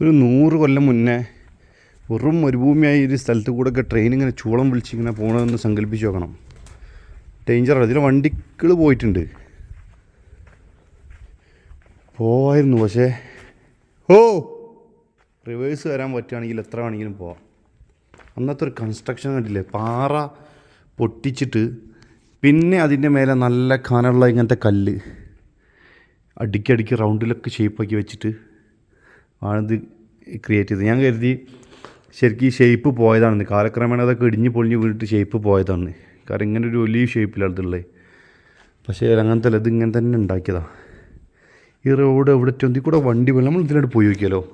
ഒരു നൂറ് കൊല്ലം മുന്നേ വെറും മരുഭൂമിയായി ഒരു സ്ഥലത്ത് കൂടെ ഒക്കെ ട്രെയിൻ ഇങ്ങനെ ചൂളം വിളിച്ചിങ്ങനെ പോകണമെന്ന് സങ്കല്പിച്ച് നോക്കണം. ഡേഞ്ചറാണ് ഇതിൽ വണ്ടികൾ പോയിട്ടുണ്ട്. പോവായിരുന്നു പക്ഷേ ഓ! റിവേഴ്സ് വരാൻ പറ്റുകയാണെങ്കിൽ എത്ര വേണമെങ്കിലും പോവാം. അന്നത്തെ ഒരു കൺസ്ട്രക്ഷൻ കണ്ടില്ലേ? പാറ പൊട്ടിച്ചിട്ട് പിന്നെ അതിന്റെ മേലെ നല്ല കനമുള്ള ഇങ്ങനത്തെ കല്ല്. അടിക്കടിക്ക് റൗണ്ടിലൊക്കെ ഷേപ്പാക്കി വെച്ചിട്ട് ആണിത് ക്രിയേറ്റ് ചെയ്തത്. ഞാൻ കരുതി ശരിക്കും ഈ ഷേപ്പ് പോയതാണ് കാലക്രമേണ അതൊക്കെ ഇടിഞ്ഞ് പൊളിഞ്ഞ് വീണിട്ട് ഷേപ്പ് പോയതാണ് കാരണം ഇങ്ങനെ ഒരു വലിയ ഷേപ്പിലാണ് ഉള്ളത് പക്ഷേ അങ്ങനത്തെ അല്ല ഇത് ഇങ്ങനെ തന്നെ ഉണ്ടാക്കിയതാണ് ഈ റോഡ് എവിടെ ചൊന്തി കൂടെ വണ്ടി പോലെ നമ്മൾ ഇതിലോട്ട് പോയി നോക്കിയാലോ?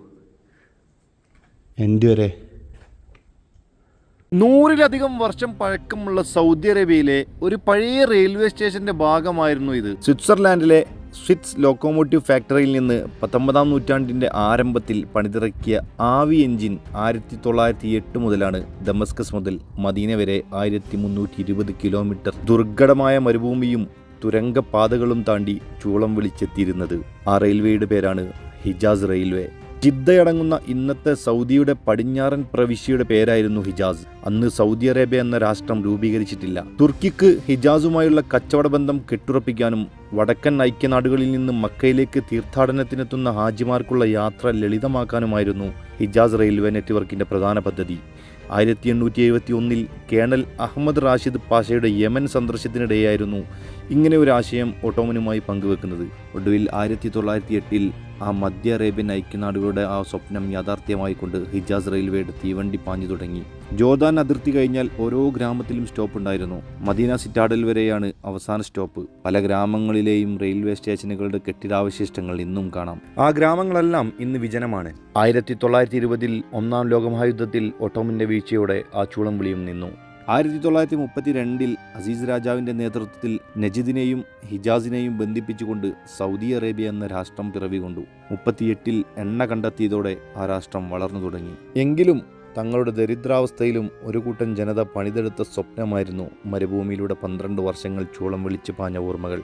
എന്റെ വരെ. നൂറിലധികം വർഷം പഴക്കമുള്ള സൗദി അറേബ്യയിലെ ഒരു പഴയ റെയിൽവേ സ്റ്റേഷന്റെ ഭാഗമായിരുന്നു ഇത്. സ്വിറ്റ്സർലാൻഡിലെ സ്വിറ്റ്സ് ലോക്കോമോട്ടീവ് ഫാക്ടറിയിൽ നിന്ന് പത്തൊമ്പതാം നൂറ്റാണ്ടിന്റെ ആരംഭത്തിൽ പണിതിറക്കിയ ആവി എഞ്ചിൻ ആയിരത്തി തൊള്ളായിരത്തി എട്ട് മുതലാണ് ദമസ്കസ് മുതൽ മദീന വരെ ആയിരത്തി മുന്നൂറ്റി ഇരുപത് കിലോമീറ്റർ ദുർഘടമായ മരുഭൂമിയും തുരങ്കപാതകളും താണ്ടി ചൂളം വിളിച്ചെത്തിയിരുന്നത് ആ റെയിൽവേയുടെ പേരാണ് ഹിജാസ് റെയിൽവേ. ജിദ്ദയടങ്ങുന്ന ഇന്നത്തെ സൗദിയുടെ പടിഞ്ഞാറൻ പ്രവിശ്യയുടെ പേരായിരുന്നു ഹിജാസ്. അന്ന് സൗദി അറേബ്യ എന്ന രാഷ്ട്രം രൂപീകരിച്ചിട്ടില്ല. തുർക്കിക്ക് ഹിജാസുമായുള്ള കച്ചവട ബന്ധം കെട്ടുറപ്പിക്കാനും വടക്കൻ ഐക്യനാടുകളിൽ നിന്ന് മക്കയിലേക്ക് തീർത്ഥാടനത്തിനെത്തുന്ന ഹാജിമാർക്കുള്ള യാത്ര ലളിതമാക്കാനുമായിരുന്നു ഹിജാസ് റെയിൽവേ നെറ്റ്വർക്കിന്റെ പ്രധാന പദ്ധതി. ആയിരത്തി എണ്ണൂറ്റി എഴുപത്തി ഒന്നിൽ കേണൽ അഹമ്മദ് റാഷിദ് പാഷയുടെ യമൻ സന്ദർശനത്തിനിടെയായിരുന്നു ഇങ്ങനെ ഒരു ആശയം ഓട്ടോമനുമായി പങ്കുവെക്കുന്നത്. ഒടുവിൽ ആയിരത്തി തൊള്ളായിരത്തി എട്ടിൽ ആ മധ്യ അറേബ്യൻ ഐക്യനാടുകളുടെ ആ സ്വപ്നം യാഥാർത്ഥ്യമായിക്കൊണ്ട് ഹിജാസ് റെയിൽവേയുടെ തീവണ്ടി പാഞ്ഞു തുടങ്ങി. ജോർദാൻ അതിർത്തി കഴിഞ്ഞാൽ ഓരോ ഗ്രാമത്തിലും സ്റ്റോപ്പ് ഉണ്ടായിരുന്നു. മദീന സിറ്റാഡൽ വരെയാണ് അവസാന സ്റ്റോപ്പ്. പല ഗ്രാമങ്ങളിലെയും റെയിൽവേ സ്റ്റേഷനുകളുടെ കെട്ടിടാവശിഷ്ടങ്ങൾ ഇന്നും കാണാം. ആ ഗ്രാമങ്ങളെല്ലാം ഇന്ന് വിജനമാണ്. ആയിരത്തി തൊള്ളായിരത്തി ഇരുപതിൽ ഒന്നാം ലോകമഹായുദ്ധത്തിൽ ഒട്ടോമിന്റെ വീഴ്ചയോടെ ആ ചൂളം വിളിയും നിന്നു. ആയിരത്തി തൊള്ളായിരത്തി മുപ്പത്തി രണ്ടിൽ അസീസ് രാജാവിന്റെ നേതൃത്വത്തിൽ നജിദിനെയും ഹിജാസിനെയും ബന്ധിപ്പിച്ചുകൊണ്ട് സൗദി അറേബ്യ എന്ന രാഷ്ട്രം പിറവികൊണ്ടു മുപ്പത്തിയെട്ടിൽ എണ്ണ കണ്ടെത്തിയതോടെ ആ രാഷ്ട്രം വളർന്നു തുടങ്ങി. എങ്കിലും തങ്ങളുടെ ദരിദ്രാവസ്ഥയിലും ഒരു കൂട്ടം ജനത പണിതെടുത്ത സ്വപ്നമായിരുന്നു മരുഭൂമിയിലൂടെ പന്ത്രണ്ട് വർഷങ്ങൾ ചൂളം വിളിച്ചു പാഞ്ഞ ഓർമ്മകൾ.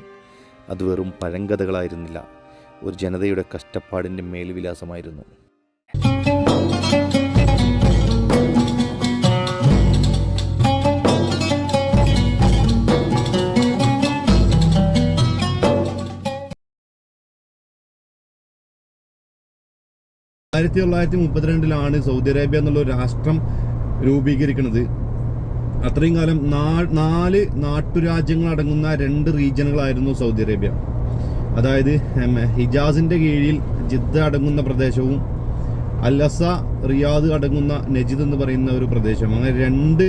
അത് വെറും പഴങ്കഥകളായിരുന്നില്ല. ഒരു ജനതയുടെ കഷ്ടപ്പാടിന്റെ മേൽവിലാസമായിരുന്നു. ആയിരത്തി തൊള്ളായിരത്തി മുപ്പത്തിരണ്ടിലാണ് സൗദി അറേബ്യ എന്നുള്ള ഒരു രാഷ്ട്രം രൂപീകരിക്കുന്നത് അത്രയും കാലം നാല് നാട്ടുരാജ്യങ്ങൾ അടങ്ങുന്ന രണ്ട് റീജിയനുകളായിരുന്നു സൗദി അറേബ്യ അതായത് ഹിജാസിന്റെ കീഴിൽ ജിദ്ദ അടങ്ങുന്ന പ്രദേശവും അലസ റിയാദ് അടങ്ങുന്ന നജിദ് എന്ന് പറയുന്ന ഒരു പ്രദേശം അങ്ങനെ രണ്ട്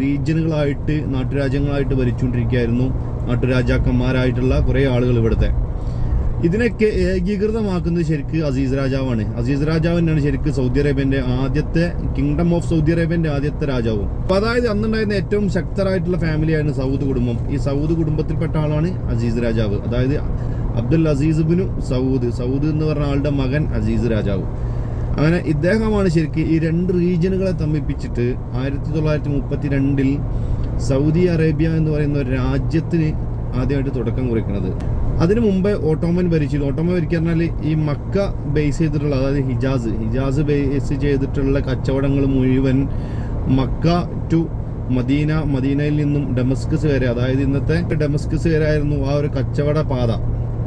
റീജിയനുകളായിട്ട് നാട്ടുരാജ്യങ്ങളായിട്ട് ഭരിച്ചുകൊണ്ടിരിക്കുകയായിരുന്നു നാട്ടുരാജാക്കന്മാരായിട്ടുള്ള കുറേ ആളുകൾ ഇവിടുത്തെ. ഇതിനൊക്കെ ഏകീകൃതമാക്കുന്നത് ശരിക്ക് അസീസ് രാജാവാണ്. അസീസ് രാജാവ് തന്നെയാണ് ശരിക്ക് സൗദി അറേബ്യന്റെ ആദ്യത്തെ കിങ്ഡം ഓഫ് സൗദി അറേബ്യന്റെ ആദ്യത്തെ രാജാവും. അപ്പൊ അതായത് അന്നുണ്ടായിരുന്ന ഏറ്റവും ശക്തരായിട്ടുള്ള ഫാമിലിയാണ് സൗദ് കുടുംബം. ഈ സൗദ് കുടുംബത്തിൽപ്പെട്ട ആളാണ് അസീസ് രാജാവ്. അതായത് Abdul Aziz bin Saud Saud എന്ന് പറഞ്ഞ ആളുടെ മകൻ അസീസ് രാജാവ്. അങ്ങനെ ഇദ്ദേഹമാണ് ശരിക്കും ഈ രണ്ട് റീജിയനുകളെ തമ്മിപ്പിച്ചിട്ട് ആയിരത്തി തൊള്ളായിരത്തി മുപ്പത്തി രണ്ടിൽ സൗദി അറേബ്യ എന്ന് പറയുന്ന ഒരു രാജ്യത്തിന് ആദ്യമായിട്ട് തുടക്കം കുറിക്കുന്നത്. അതിനു മുമ്പേ ഓട്ടോമൻ ഭരിച്ചിരുന്നു. ഓട്ടോമൻ ഭരിക്കുക പറഞ്ഞാൽ ഈ മക്ക ബേസ് ചെയ്തിട്ടുള്ള അതായത് ഹിജാസ് ഹിജാസ് ബേസ് ചെയ്തിട്ടുള്ള കച്ചവടങ്ങൾ മുഴുവൻ മക്ക ടു മദീന മദീനയിൽ നിന്നും ഡെമസ്കസ് വരെ. അതായത് ഇന്നത്തെ ഡെമസ്കസ് വരെ ആയിരുന്നു ആ ഒരു കച്ചവട പാത.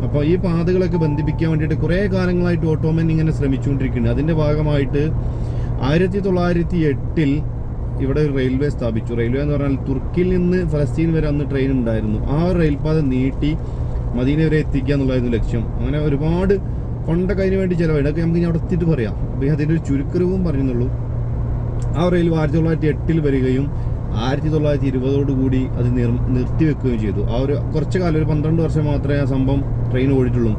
അപ്പോൾ ഈ പാതകളൊക്കെ ബന്ധിപ്പിക്കാൻ വേണ്ടിയിട്ട് കുറേ കാലങ്ങളായിട്ട് ഓട്ടോമൻ ഇങ്ങനെ ശ്രമിച്ചുകൊണ്ടിരിക്കുന്നുണ്ട്. അതിന്റെ ഭാഗമായിട്ട് ആയിരത്തി തൊള്ളായിരത്തി എട്ടിൽ ഇവിടെ ഒരു റെയിൽവേ സ്ഥാപിച്ചു. റെയിൽവേ എന്ന് പറഞ്ഞാൽ തുർക്കിയിൽ നിന്ന് ഫലസ്തീൻ വരെ അന്ന് ട്രെയിൻ ഉണ്ടായിരുന്നു. ആ റെയിൽപാത നീട്ടി മദീന വരെ എത്തിക്കുക എന്നുള്ളതായിരുന്നു ലക്ഷ്യം. അങ്ങനെ ഒരുപാട് ഫണ്ടൊക്കെ അതിന് വേണ്ടി ചിലവായി. അതൊക്കെ നമുക്ക് ഇനി അവിടെ എത്തിയിട്ട് പറയാം. അപ്പോൾ അതിന്റെ ഒരു ചുരുക്കരവും പറയുന്നുള്ളൂ ആ റെയിൽവേ ആയിരത്തി തൊള്ളായിരത്തി എട്ടിൽ വരികയും ആയിരത്തി തൊള്ളായിരത്തി ഇരുപതോടുകൂടി അത് നിർ നിർത്തിവെക്കുകയും ചെയ്തു. ആ ഒരു കുറച്ച് കാലം ഒരു പന്ത്രണ്ട് വർഷം മാത്രമേ ആ സംഭവം ട്രെയിൻ ഓടിയിട്ടുള്ളൂ.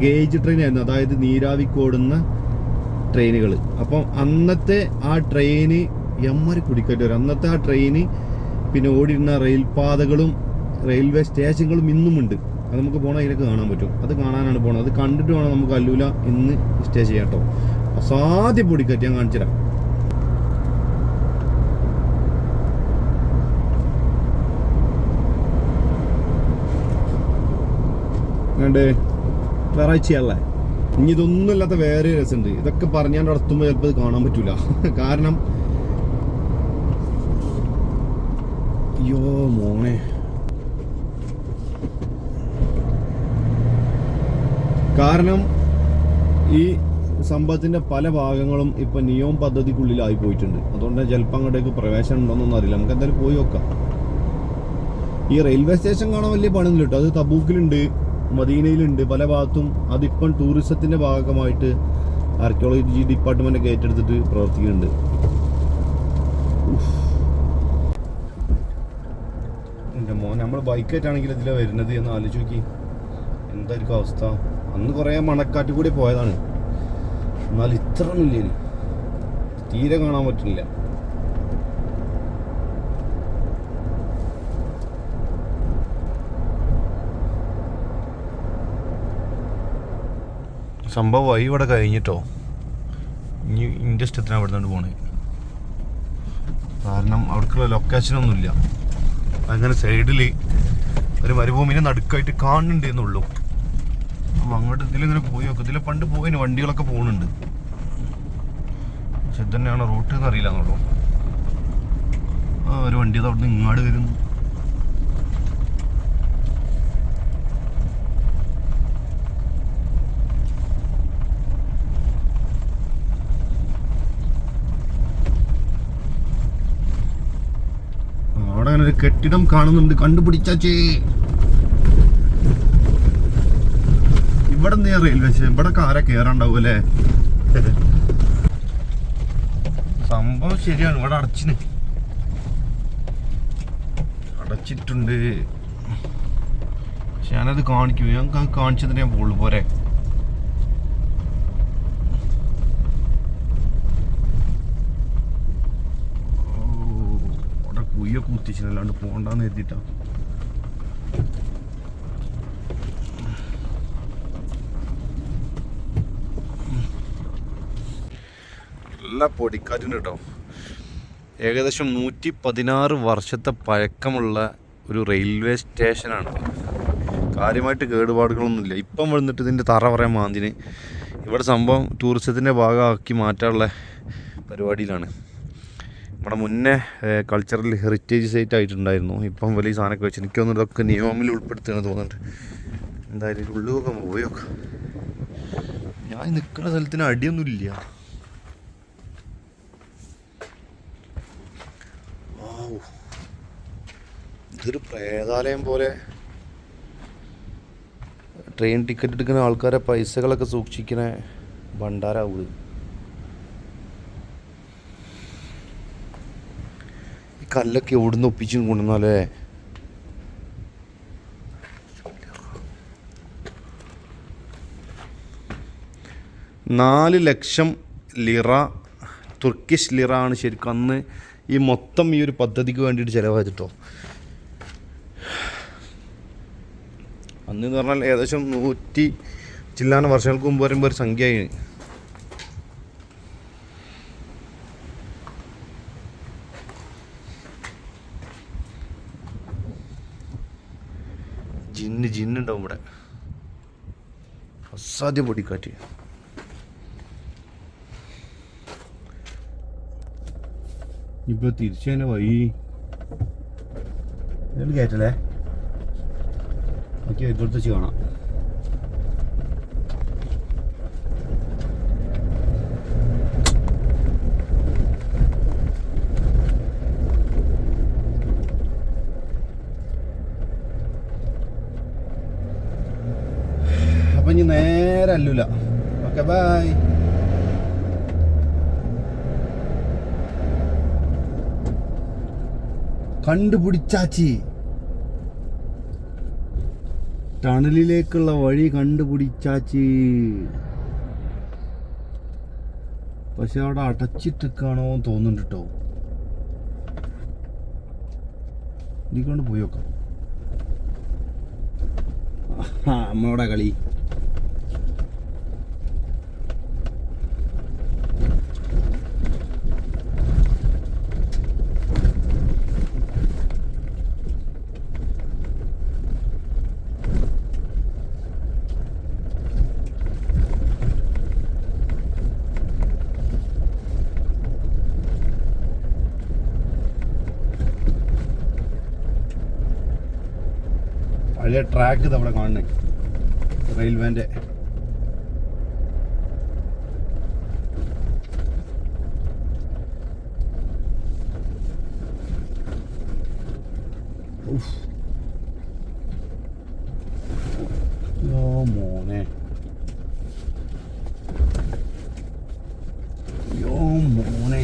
ഗേജ് ട്രെയിൻ ആയിരുന്നു. അതായത് നീരാവിക്കോടുന്ന ട്രെയിനുകൾ അപ്പം അന്നത്തെ ആ ട്രെയിന് എമ്മരി കുടിക്കേണ്ടി വരും. അന്നത്തെ ആ ട്രെയിന് പിന്നെ ഓടിയിരുന്ന റെയിൽപാതകളും റെയിൽവേ സ്റ്റേഷനുകളും ഇന്നുമുണ്ട്. അത് നമുക്ക് പോകണം അതിലേക്ക് കാണാൻ പറ്റും. അത് കാണാനാണ് പോകണം അത് കണ്ടിട്ട് വേണം നമുക്ക് അല്ലൂല ഇന്ന് സ്റ്റേ ചെയ്യാം കേട്ടോ അസാധ്യ പൊടിക്കറ്റ് ഞാൻ കാണിച്ചു തരാം. ഞായറാഴ്ചയല്ലേ ഇനി ഇതൊന്നും ഇല്ലാത്ത വേറെ രസമുണ്ട്. ഇതൊക്കെ പറഞ്ഞാൽ നടത്തുമ്പോൾ ചിലപ്പോൾ ഇത് കാണാൻ പറ്റൂല. കാരണം അയ്യോ മോനെ. കാരണം ഈ സംഭവത്തിന്റെ പല ഭാഗങ്ങളും ഇപ്പൊ നിയോം പദ്ധതിക്കുള്ളിലായി പോയിട്ടുണ്ട്. അതുകൊണ്ട് ചിലപ്പോൾ അങ്ങോട്ടേക്ക് പ്രവേശനം ഉണ്ടോന്നൊന്നും അറിയില്ല. നമുക്ക് എന്തായാലും പോയി നോക്കാം. ഈ റെയിൽവേ സ്റ്റേഷൻ കാണാൻ വലിയ പണിയൊന്നും കേട്ടോ അത് തബൂക്കിലുണ്ട് മദീനയിലുണ്ട് പല ഭാഗത്തും. അതിപ്പം ടൂറിസത്തിന്റെ ഭാഗമായിട്ട് ആർക്കിയോളജി ഡിപ്പാർട്ട്മെന്റ് ഒക്കെ ഏറ്റെടുത്തിട്ട് പ്രവർത്തിക്കുന്നുണ്ട്. എന്റെ മോൻ നമ്മൾ ബൈക്കായിട്ടാണെങ്കിൽ ഇതിലെ വരുന്നത്? എന്ന് ആലോചിച്ച് നോക്കി. എന്തായിരിക്കും അവസ്ഥ? അന്ന് കുറേ മണക്കാറ്റ് കൂടി പോയതാണ്. എന്നാൽ ഇത്ര ഇനി? തീരെ കാണാൻ പറ്റുന്നില്ല. സംഭവം വഴി ഇവിടെ കഴിഞ്ഞിട്ടോ? ഇനി ഇന്റെ ഇഷ്ടത്തിനാണ് ഇവിടെ നിന്ന് പോണേ. കാരണം അവിടേക്കുള്ള ലൊക്കേഷനൊന്നുമില്ല അങ്ങനെ സൈഡിൽ ഒരു മരുഭൂമിനെ നടുക്കായിട്ട് കാണുന്നുണ്ട് എന്നുള്ളൂ. അങ്ങോട്ട് ഇതിലിങ്ങനെ പോയി നോക്കും. ഇതിലെ പണ്ട് പോയിന് വണ്ടികളൊക്കെ പോകുന്നുണ്ട് പക്ഷെ ഇതന്നെയാണ് റൂട്ട് എന്ന് അറിയില്ല എന്നുള്ളൂ ആ ഒരു വണ്ടി അവിടെ അവിടുന്ന് ഇങ്ങോട്ട് വരുന്നു. അവിടെ അങ്ങനെ ഒരു കെട്ടിടം കാണുന്നുണ്ട്. കണ്ടുപിടിച്ചേ ഇവിടെ നീ റെയിൽവേ സ്റ്റേഷൻ? ഇവിടെ കാര കേറാണ്ടാവും അല്ലേ? സംഭവം ശരിയാണ്. ഇവിടെ അടച്ചിന്. അടച്ചിട്ടുണ്ട്. പക്ഷെ ഞാനത് കാണിക്കും. ഞങ്ങൾക്ക് അത് കാണിച്ചതിന് ഞാൻ പോകുള്ളൂ പോരെ. കുയ്യ കുത്തിച്ചിനല്ലാണ്ട് പോണ്ടെന്ന് കരുതിയിട്ടാ നല്ല പൊടിക്കാറ്റുണ്ട് കേട്ടോ ഏകദേശം നൂറ്റി പതിനാറ് വർഷത്തെ പഴക്കമുള്ള ഒരു റെയിൽവേ സ്റ്റേഷനാണ്. കാര്യമായിട്ട് കേടുപാടുകളൊന്നുമില്ല. ഇപ്പം വന്നിട്ട് ഇതിന്റെ തറ പറയാൻ മാന്തിന്. ഇവിടെ സംഭവം ടൂറിസത്തിന്റെ ഭാഗമാക്കി മാറ്റാനുള്ള പരിപാടിയിലാണ്. നമ്മുടെ മുന്നേ കൾച്ചറൽ ഹെറിറ്റേജ് സൈറ്റ് ആയിട്ടുണ്ടായിരുന്നു. ഇപ്പം വലിയ സാധനമൊക്കെ വെച്ച് എനിക്ക് തോന്നുന്നു ഇതൊക്കെ നിയമമിൽ ഉൾപ്പെടുത്തുകയാണ് തോന്നുന്നുണ്ട്. എന്തായാലും ഉള്ളുകൊക്കെ പോയൊക്കെ ഞാൻ നിൽക്കുന്ന സ്ഥലത്തിന് അടിയൊന്നുമില്ല വൗ. ഇതൊരു പ്രേതാലയം പോലെ. ട്രെയിൻ ടിക്കറ്റ് എടുക്കുന്ന ആൾക്കാരെ പൈസകളൊക്കെ സൂക്ഷിക്കുന്ന ഭണ്ഡാരാവുക ഈ കല്ലൊക്കെ എവിടുന്ന് ഒപ്പിച്ച് കൊണ്ടുവന്നാലേ? നാല് ലക്ഷം ലിറ തുർക്കിഷ് ലിറ ആണ് ശരിക്കും അന്ന് ഈ മൊത്തം ഈ ഒരു പദ്ധതിക്ക് വേണ്ടിയിട്ട് ചിലവായിട്ടോ അന്ന് എന്ന് പറഞ്ഞാൽ ഏകദേശം നൂറ്റി ചില്ലാന വർഷങ്ങൾക്ക് മുമ്പ് വരുമ്പോൾ ഒരു സംഖ്യയായി. ജിന്ന് ജിന്നുണ്ടാവും ഇവിടെ. അസാധ്യ പൊടിക്കാറ്റ്. ഇപ്പൊ തിരിച്ചു തന്നെ വൈ കയറ്റല്ലേ ഓക്കെ ഇപ്പോഴത്തെ വെച്ച് കാണാം. ഇനി നേരെ അല്ലൂല. Okay bye കണ്ടുപിടിച്ചാച്ചി. ടണലിലേക്കുള്ള വഴി കണ്ടുപിടിച്ചാച്ചി. പക്ഷെ അവിടെ അടച്ചിട്ടൊക്കെയാണോ തോന്നുന്നുണ്ട് കേട്ടോ. നീ കൊണ്ട് പോയി നോക്കാം. അമ്മയുടെ കളി. വലിയ ട്രാക്ക് നമ്മുടെ കാണുന്നത് റെയിൽവേന്റെ. യോ മോനെ യോ മോനെ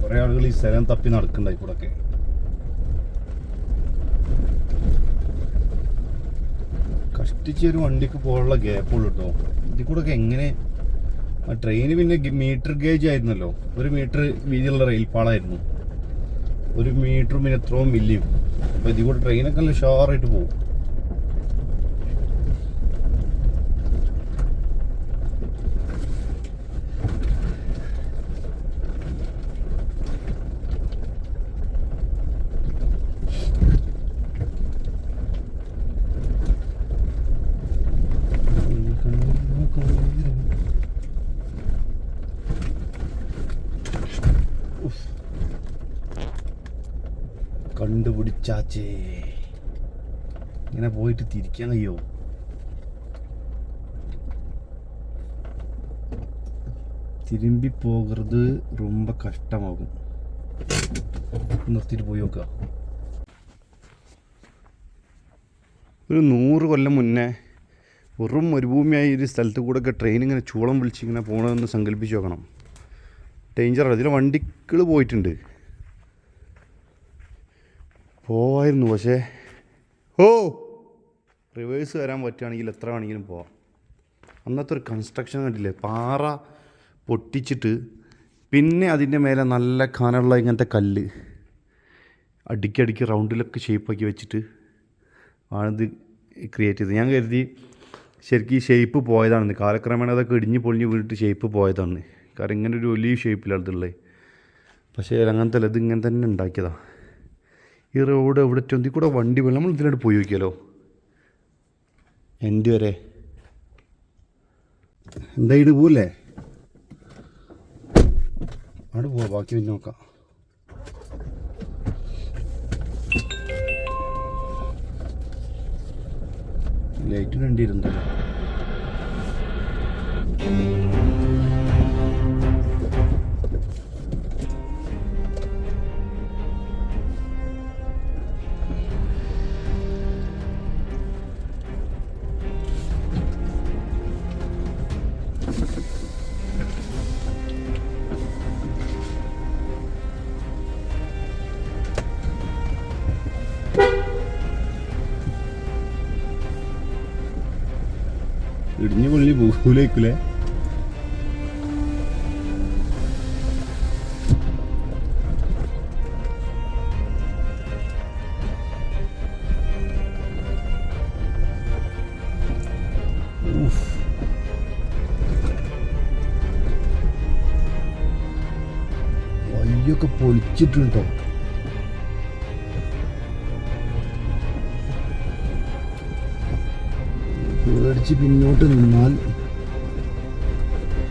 കുറെ ആളുകൾ ഈ സ്ഥലം തപ്പി നടക്കണ്ടായി കൂടെ കഷ്ടിച്ച് ഒരു വണ്ടിക്ക് പോകാനുള്ള ഗ്യാപ്പുള്ളൂ കേട്ടോ ഇതിൽ കൂടെ ഒക്കെ എങ്ങനെ? ആ ട്രെയിന് പിന്നെ മീറ്റർ ഗേജ് ആയിരുന്നല്ലോ. ഒരു മീറ്റർ വീതിയുള്ള റെയിൽ പാളായിരുന്നു ഒരു മീറ്ററും പിന്നെ എത്രയും മില്ലിയും അപ്പോൾ ഇതിൽ കൂടെ ട്രെയിനൊക്കെ നല്ല ഷാറായിട്ട് പോകും കണ്ടുപിടിച്ചാച്ചേ ഇങ്ങനെ പോയിട്ട് തിരിക്കാൻ കഴിയോ തിരുമ്പി പോകരുത് ரொம்ப കഷ്ടമാകും നിർത്തിയിട്ട് പോയി നോക്കുക ഒരു നൂറ് കൊല്ലം മുന്നേ വെറും മരുഭൂമിയായി ഒരു സ്ഥലത്ത് കൂടെ ഒക്കെ ട്രെയിൻ ഇങ്ങനെ ചൂളം വിളിച്ച് ഇങ്ങനെ പോകണമെന്ന് സങ്കല്പിച്ച് നോക്കണം ഡേഞ്ചറാണ് ഇതിലെ വണ്ടികൾ പോയിട്ടുണ്ട് പോവായിരുന്നു പക്ഷേ. ഓ! റിവേഴ്സ് വരാൻ പറ്റുകയാണെങ്കിൽ എത്ര വേണമെങ്കിലും പോവാം. അന്നത്തെ ഒരു കൺസ്ട്രക്ഷൻ കണ്ടില്ലേ? പാറ പൊട്ടിച്ചിട്ട് പിന്നെ അതിന്റെ മേലെ നല്ല കനമുള്ള ഇങ്ങനത്തെ കല്ല്. അടിക്കടിക്ക് റൗണ്ടിലൊക്കെ ഷേപ്പാക്കി വെച്ചിട്ട് ആണിത് ക്രിയേറ്റ് ചെയ്തത്. ഞാൻ കരുതി ശരിക്കും ഈ ഷേപ്പ് പോയതാണ് കാലക്രമേണ അതൊക്കെ ഇടിഞ്ഞ് പൊളിഞ്ഞ് വീണിട്ട് ഷേപ്പ് പോയതാണ് കാരണം ഇങ്ങനെ ഒരു വലിയ ഷേപ്പിലാണ് ഇതുള്ളത്. പക്ഷേ അങ്ങനത്തെ അല്ല ഇത് ഇങ്ങനെ തന്നെ ഉണ്ടാക്കിയതാണ് ഈ റോഡ് എവിടെ ചൊന്തി കൂടെ വണ്ടി വേണം നമ്മൾ ഇതിനോട് പോയി നോക്കിയാലോ? എന്റെ വരെ എന്താ ഇത് പോവല്ലേ? അവിടെ പോവാ ബാക്കി പിന്നെ നോക്കാം. ലൈറ്റ് കണ്ടിരുന്നല്ലോ ഇടിഞ്ഞു പൊള്ളി പോകൂലേക്കൂലേ. വഴിയൊക്കെ പൊളിച്ചിട്ടുണ്ടോ പേടിച്ച് പിന്നോട്ട് നിന്നാൽ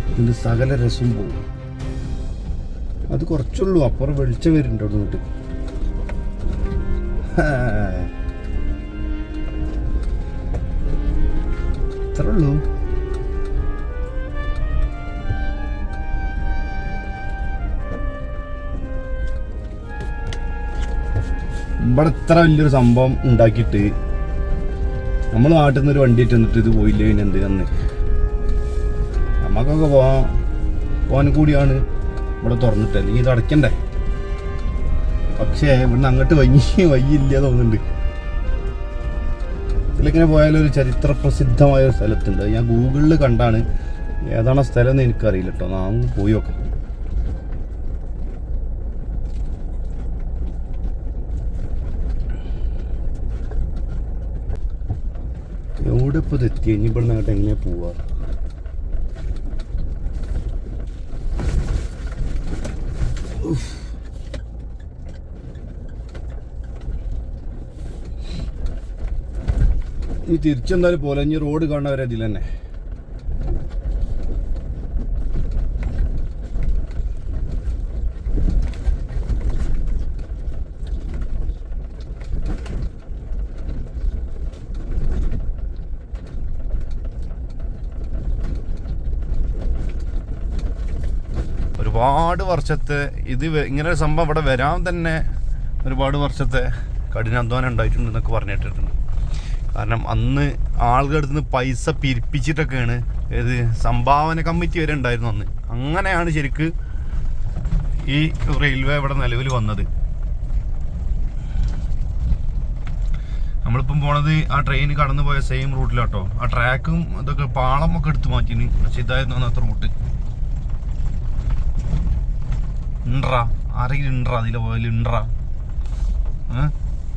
ഇതിന്റെ സകല രസം പോകും. അത് കുറച്ചുള്ളൂ അപ്പുറം വെളിച്ചം വരുന്നുണ്ട് അവിടെ നിന്നിട്ട് ഉള്ളൂ. ഇവിടെ ഇത്ര വലിയൊരു സംഭവം ഉണ്ടാക്കിയിട്ട് നമ്മൾ നാട്ടിൽ നിന്ന് ഒരു വണ്ടി ഇട്ടിട്ട് ഇത് പോയില്ലേ പിന്നെ എന്തിനാന്ന് നമുക്കൊക്കെ പോവാൻ കൂടിയാണ്. ഇവിടെ തുറന്നിട്ട്. അല്ലെങ്കിൽ ഇത് അടയ്ക്കണ്ടേ? പക്ഷേ ഇവിടുന്ന് അങ്ങോട്ട് വയ്യ വയ്യില്ല തോന്നുന്നുണ്ട്. ഇതിലിങ്ങനെ പോയാലും ഒരു ചരിത്ര പ്രസിദ്ധമായ ഒരു സ്ഥലത്തുണ്ട്. ഞാൻ ഗൂഗിളിൽ കണ്ടാണ്. ഏതാണ് സ്ഥലം എന്ന് എനിക്കറിയില്ല കേട്ടോ നാം പോയി നോക്കാം. അങ്ങോട്ട് എങ്ങനെ പോവാ? ഇനി തിരിച്ചെന്തായാലും പോലെ ഇനി റോഡ് കാണുന്നവരെ ഇതിൽ തന്നെ ഒരുപാട് വർഷത്തെ ഇത് ഇങ്ങനെ ഒരു സംഭവം ഇവിടെ വരാൻ തന്നെ ഒരുപാട് വർഷത്തെ കഠിനാധ്വാനം ഉണ്ടായിട്ടുണ്ട് എന്നൊക്കെ പറഞ്ഞിട്ടുണ്ട് കാരണം അന്ന് ആളുകളുടെ അടുത്ത് നിന്ന് പൈസ പിരിപ്പിച്ചിട്ടൊക്കെയാണ് ഏത് സംഭാവന കമ്മിറ്റി വരെ ഉണ്ടായിരുന്നു അന്ന്. അങ്ങനെയാണ് ശരിക്ക് ഈ റെയിൽവേ ഇവിടെ നിലവിൽ വന്നത്. നമ്മളിപ്പം പോണത് ആ ട്രെയിൻ കടന്നു പോയ സെയിം റൂട്ടിലാട്ടോ ആ ട്രാക്കും ഇതൊക്കെ പാളം ഒക്കെ എടുത്തു മാറ്റിന് പക്ഷെ ഇതായിരുന്നു അന്നത്തെ റൂട്ട് ഉണ്ട്രാ ആരെങ്കിലും ഉണ്ട്രാ അതിലെ പോയാലും ഉണ്ട്രാ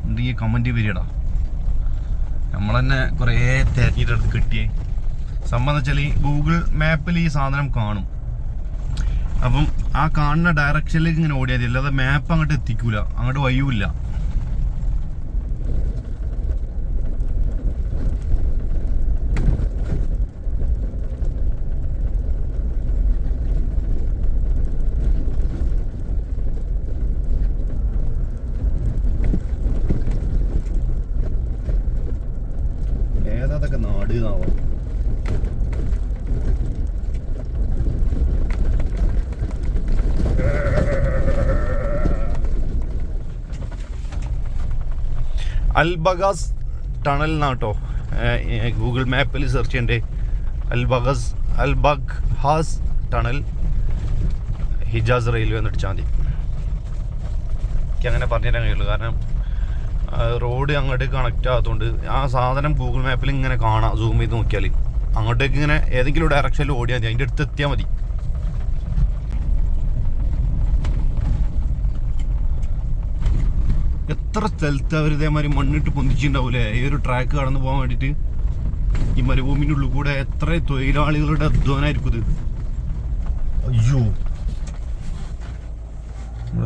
ഉണ്ടെങ്കിൽ കമന്റ് വരികടാ നമ്മൾ തന്നെ കുറേ തിരഞ്ഞിട്ടെടുത്ത് കിട്ടിയേ. സംബന്ധിച്ചാൽ വെച്ചാൽ ഈ ഗൂഗിൾ മാപ്പിൽ ഈ സാധനം കാണും. അപ്പം ആ കാണുന്ന ഡയറക്ഷനിലേക്ക് ഇങ്ങനെ ഓടിയാൽ മതി. അല്ലാതെ മാപ്പ് അങ്ങോട്ട് എത്തിക്കൂല. അങ്ങോട്ട് വയ്യൂല ഏതാ അതൊക്കെ നാട് എന്നാവോ അൽബഗാസ് ടണൽ എന്നാട്ടോ ഗൂഗിൾ മാപ്പിൽ സെർച്ച് ചെയ്യണ്ടേ. അൽബഗസ് അൽബഗ് ഹാസ് ടണൽ ഹിജാസ് റെയിൽവേ എന്ന് അടിച്ചാൽ മതി. എനിക്ക് അങ്ങനെ പറഞ്ഞുതരാൻ കഴിയുള്ളൂ. കാരണം റോഡ് അങ്ങോട്ട് കണക്റ്റ് ആകാത്തതുകൊണ്ട് ആ സാധനം ഗൂഗിൾ മാപ്പിൽ ഇങ്ങനെ കാണാം സൂം ചെയ്ത് നോക്കിയാൽ അങ്ങോട്ടേക്ക് ഇങ്ങനെ ഏതെങ്കിലും ഡയറക്ഷനിൽ ഓടിയാൽ മതി. അതിന്റെ അടുത്ത് എത്തിയാൽ മതി. എത്ര സ്ഥലത്ത് അവർ ഇതേമാതിരി മണ്ണിട്ട് പൊന്തിച്ചിട്ടുണ്ടാവൂലേ? ഈ ഒരു ട്രാക്ക് കടന്നു പോകാൻ വേണ്ടിയിട്ട്. ഈ മരുഭൂമിന്റെ ഉള്ളിൽ കൂടെ എത്ര തൊഴിലാളികളുടെ അധ്വാനമായിരിക്കും ഇത്. അയ്യോ.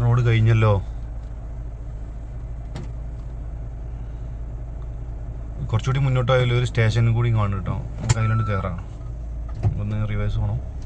റോഡ് കഴിഞ്ഞല്ലോ. കുറച്ചുകൂടി മുന്നോട്ടായാലും ഒരു സ്റ്റേഷനും കൂടി കാണും കേട്ടോ. നമുക്ക് അതിലോട്ട് കയറാം ഒന്ന് റിവേഴ്സ് പോകണം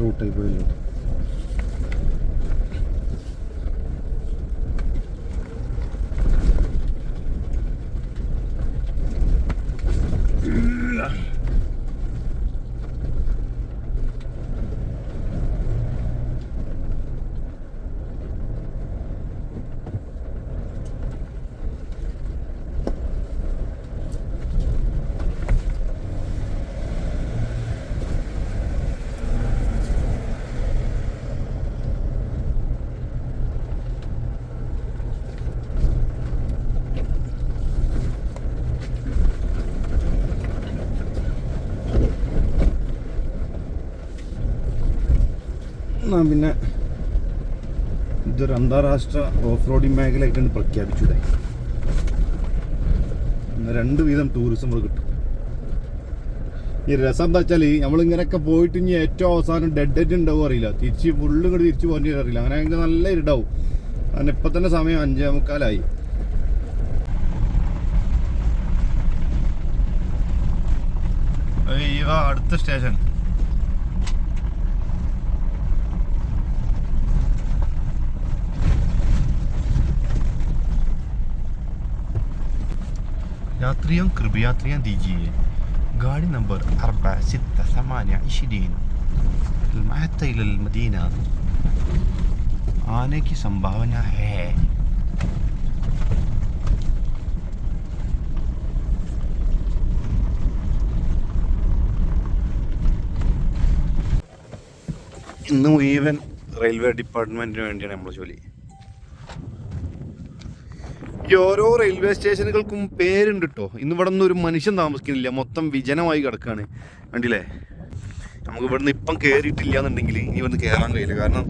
റൂട്ടായി പോയല്ലോ എന്നാ പിന്നെ ഇതൊരു അന്താരാഷ്ട്ര ഓഫ് റോഡിംഗ് മേഖലയായിട്ടാണ് പ്രഖ്യാപിച്ചൂടെ ഇന്ന് രണ്ട് വീതം ടൂറിസം ഇവിടെ കിട്ടും. ഈ രസം എന്താ വെച്ചാൽ നമ്മളിങ്ങനെയൊക്കെ പോയിട്ട് ഇനി ഏറ്റവും അവസാനം ഡെഡ് എൻഡ് ഉണ്ടാവും അറിയില്ല. തിരിച്ച് ഫുള്ള് ഇങ്ങോട്ട് തിരിച്ച് പോകേണ്ടി അറിയില്ല. അങ്ങനെ ആണെങ്കിൽ നല്ല ഇരുടാവും. കാരണം ഇപ്പം തന്നെ സമയം അഞ്ചേ മുക്കാലായി. അടുത്ത സ്റ്റേഷൻ രാത്രിയും കൃപയാത്രിയും ദീജിയെ ഗാഡി നമ്പർ അർബ സിത്ത സമാന ഇഷിരീൻ മഹത്തയിലൽ മദീന. ആനയ്ക്ക് സംഭാവന ഹേ. ഇന്ന് മുഴുവൻ റെയിൽവേ ഡിപ്പാർട്ട്മെന്റിന് വേണ്ടിയാണ് നമ്മൾ ജോലി. ഈ ഓരോ റെയിൽവേ സ്റ്റേഷനുകൾക്കും പേരുണ്ട് കേട്ടോ ഇന്ന് ഇവിടെ ഒന്നും ഒരു മനുഷ്യൻ താമസിക്കുന്നില്ല. മൊത്തം വിജനമായി കിടക്കുകയാണ് കണ്ടില്ലേ? നമുക്ക് ഇവിടുന്ന് ഇപ്പം കയറിയിട്ടില്ല എന്നുണ്ടെങ്കിൽ ഇനി ഇവിടുന്ന് കയറാൻ കഴിയില്ല. കാരണം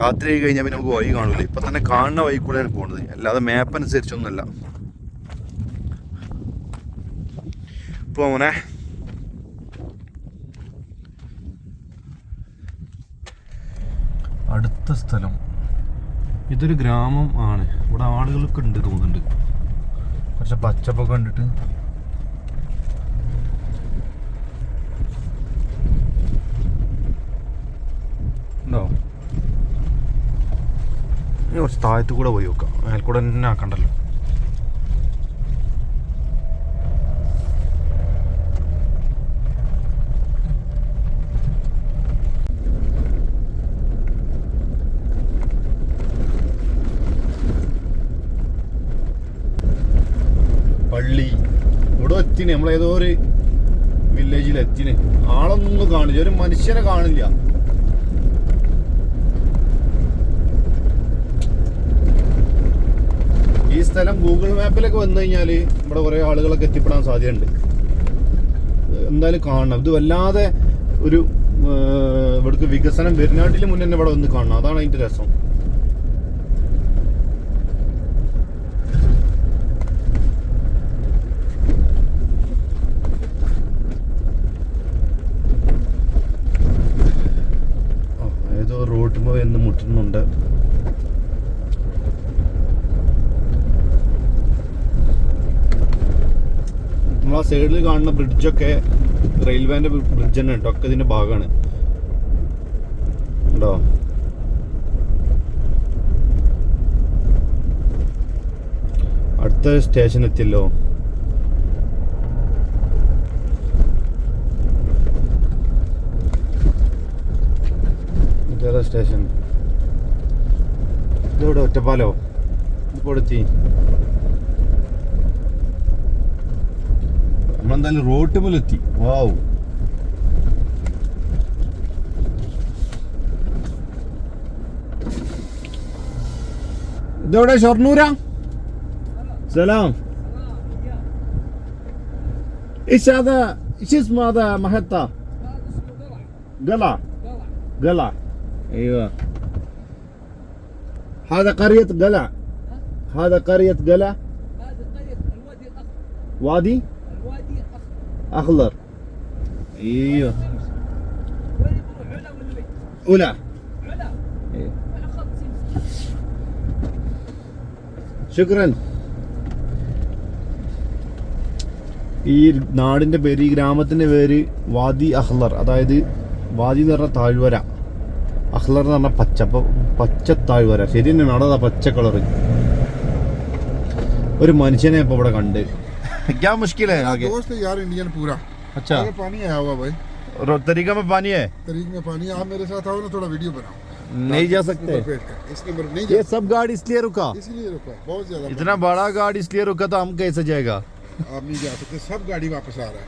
രാത്രി ആയി കഴിഞ്ഞാൽ പിന്നെ നമുക്ക് വഴി കാണില്ല ഇപ്പം തന്നെ കാണുന്ന വഴി കൂടെയാണ് പോകുന്നത്. അല്ലാതെ മാപ്പ് അനുസരിച്ചൊന്നുമല്ല. ഇപ്പോൾ അടുത്ത സ്ഥലം ഇതൊരു ഗ്രാമം ആണ്. ഇവിടെ ആളുകളൊക്കെ ഉണ്ട് തോന്നുന്നുണ്ട്. കുറച്ച് പച്ചപ്പൊക്കെ കണ്ടിട്ട്. ഉണ്ടോ? ഇനി കുറച്ച് താഴത്തു കൂടെ പോയി നോക്കാം. മേൽക്കൂടെ തന്നെ ആക്കണ്ടല്ലോ പള്ളി ഇവിടെ എത്തിനെ നമ്മളേതോ ഒരു വില്ലേജിൽ എത്തിനെ. ആളൊന്നും കാണില്ല ഒരു മനുഷ്യനെ കാണില്ല. ഈ സ്ഥലം ഗൂഗിൾ മാപ്പിലൊക്കെ വന്നു കഴിഞ്ഞാൽ ഇവിടെ കുറേ ആളുകളൊക്കെ എത്തിപ്പെടാൻ സാധ്യതയുണ്ട്. എന്തായാലും കാണണം. ഇത് വല്ലാതെ ഒരു ഇവിടുക്ക് വികസനം വരുന്നാട്ടിൽ മുന്നേ ഇവിടെ വന്ന് കാണണം. അതാണ് അതിന്റെ രസം ആ, ഏതോ റോട്ടുമ്പോ എന്ന് മുട്ടുന്നുണ്ട് നമ്മൾ ആ സൈഡിൽ കാണുന്ന ബ്രിഡ്ജൊക്കെ റെയിൽവേന്റെ ബ്രിഡ്ജ് തന്നെ കേട്ടോ ഒക്കെ ഇതിന്റെ ഭാഗമാണ് ഉണ്ടോ? അടുത്ത സ്റ്റേഷൻ എത്തിയല്ലോ. സ്റ്റേഷൻ ഇതോടെ ഒറ്റപ്പാലോ? ഇപ്പോൾ എത്തി? നമ്മളെന്തായാലും റോട്ട് പോലെ എത്തി വാവ് ഇതെവിടെ ഷൊർണൂര സലാം ايش هذا ايش اسمه هذا محطة قلعة قلعة ايوه هذا قرية قلع هذا قرية قلع هذه قرية الوادي الأخضر وادي الوادي الأخضر اخضر ايوه وين بروح علا ولا وين؟ اولى علا إيه. على خط سمسم ശുക്രൻ ഈ നാടിന്റെ പേര് ഈ ഗ്രാമത്തിന്റെ പേര് വാദി അഹ്ലർ അതായത് വാദി എന്ന് പറഞ്ഞ താഴ്വര അഹ്ലർ എന്ന് പറഞ്ഞ പച്ച അപ്പൊ പച്ച താഴ്വര ശരി തന്നെയാണ് അവിടെ ദാ പച്ച കളറ് ഒരു മനുഷ്യനെ ഇപ്പൊ ഇവിടെ കണ്ട് क्या मुश्किल है आगे? दोस्त है यार इंडियन पूरा। अच्छा। अरे पानी आया हुआ भाई। तरीका में पानी है? तरीक में पानी आप मेरे साथ आओ ना थोड़ा वीडियो बनाओ। नहीं जा सकते। इस नहीं जा ये सब गार्ड इसलिए रुका। इसलिए रुका बहुत ज़्यादा इतना बड़ा गार्ड इसलिए रुका तो हम कैसे जाएगा? आप नहीं जा सकते सब गाड़ी वापस आ रहा है।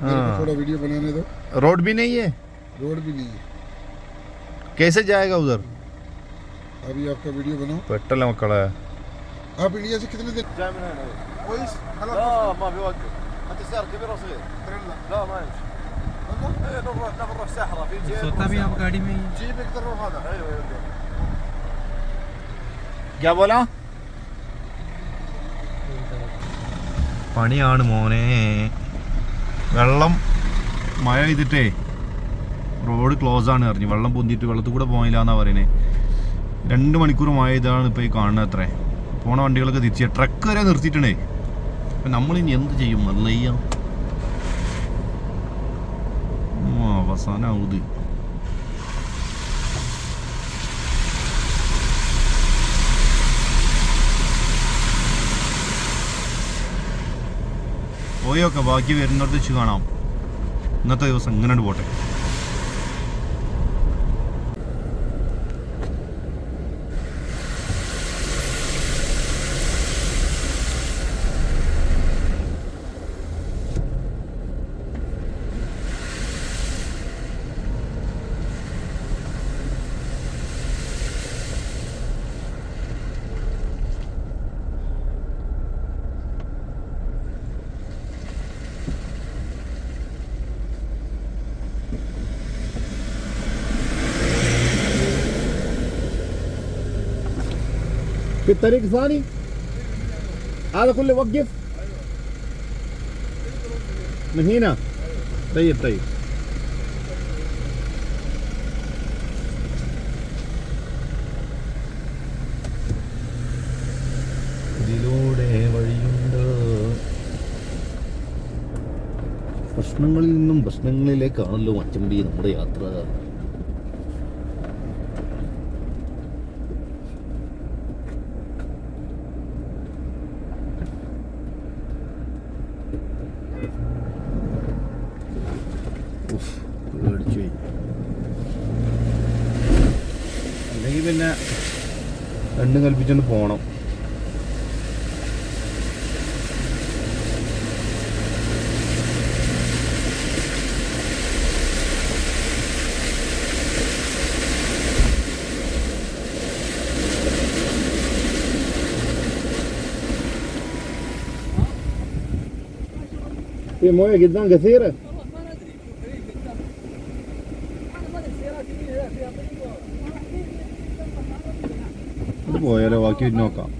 हाँ। थोड़ा वीडियो बनाने दो। रोड भी नहीं है? रोड भी नहीं है। कैसे जाएगा उधर? अभी आपका वीडियो बनाओ। पेट्रोल खड़ा है। आप इंडिया से कितने दिन كويس لا ما في وقت انت سيارة كبيرة ولا صغير؟ لا ما يمشي ايه نروح نروح ساحرة في جيب सोता भी आप गाड़ी में ही جيب اقدر روح هذا ايوه ايوه क्या बोला പണിയാണ് മോനെ വെള്ളം മഴ പെയ്തിട്ടേ റോഡ് ക്ലോസ് ആണ് അറിഞ്ഞു വെള്ളം പൊന്തിയിട്ട് വെള്ളത്തിൽ കൂടെ പോയില്ല എന്നാ പറയുന്നത് രണ്ട് മണിക്കൂർ മഴ ഇതാണ് ഇപ്പോൾ ഈ കാണുന്നത് അത്രേ പോണ വണ്ടികളൊക്കെ തിരിച്ച് ട്രക്ക് വരെ നിർത്തിയിട്ടേ അപ്പം നമ്മളിനി എന്ത് ചെയ്യും? അവസാനാവും ഇത് പോയൊക്കെ ബാക്കി വരുന്നിടത്ത് വെച്ച് കാണാം. ഇന്നത്തെ ദിവസം ഇങ്ങനെ പോട്ടെ. في الطريق ثاني هذا كله وقف من هنا طيب طيب ഇതിലൂടെ വഴിയുണ്ട് പ്രശ്നങ്ങളിൽ നിന്നും പ്രശ്നങ്ങളിലേക്കാണല്ലോ മച്ചമ്പി നമ്മുടെ യാത്ര രണ്ടും കൽപ്പിച്ചുകൊണ്ട് പോണം في مويه قدام كثيره മാറ്റി നോക്കാം.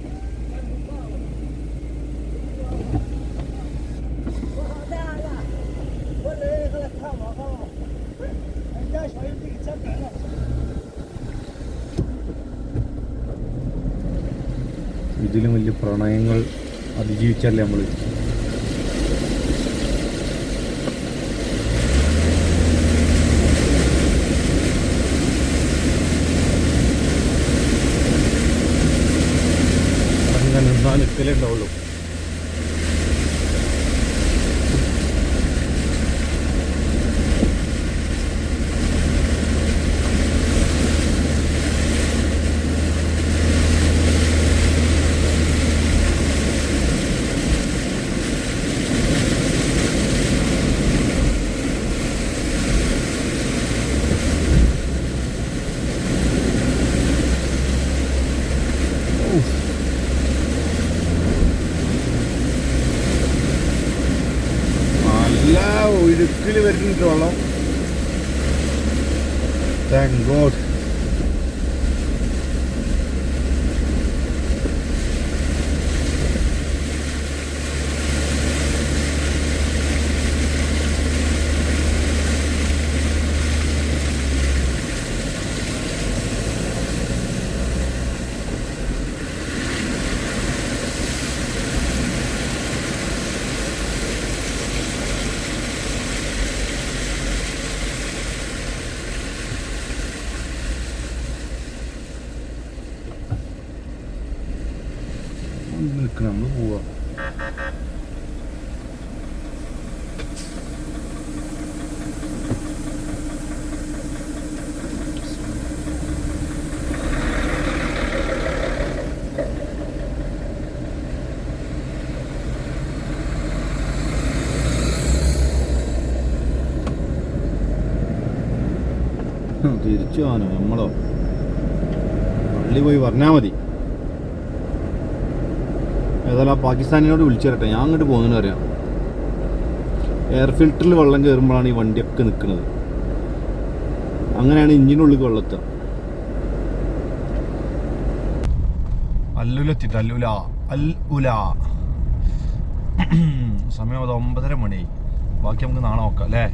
ഇതിലും വലിയ പ്രണയങ്ങൾ അതിജീവിച്ചല്ലേ നമ്മൾ നിന്നാൽ നിൽക്കലേ ഒഴുക്കിൽ വരുന്നുണ്ട് വെള്ളം താങ്ക് ഗോഡ് നിൽക്കണം നമ്മൾ പോവാ തിരിച്ചു പോകാനോ നമ്മളോ? പള്ളി പോയി പറഞ്ഞാൽ മതി. ഏതായാലും ആ പാകിസ്ഥാനിനോട് വിളിച്ചു ഞാൻ അങ്ങോട്ട് പോകുന്നതിന് അറിയാം എയർ ഫിൽറ്ററിൽ വെള്ളം കയറുമ്പോഴാണ് ഈ വണ്ടിയൊക്കെ നിൽക്കുന്നത് അങ്ങനെയാണ് ഇഞ്ചിനുള്ളിൽ വെള്ളത്തുക അല്ലുലെത്തിട്ട് അല്ലുല അൽ ഉല സമയം അത് ഒമ്പതര മണിയായി ബാക്കി നമുക്ക് നാളെ നോക്കാം അല്ലേ?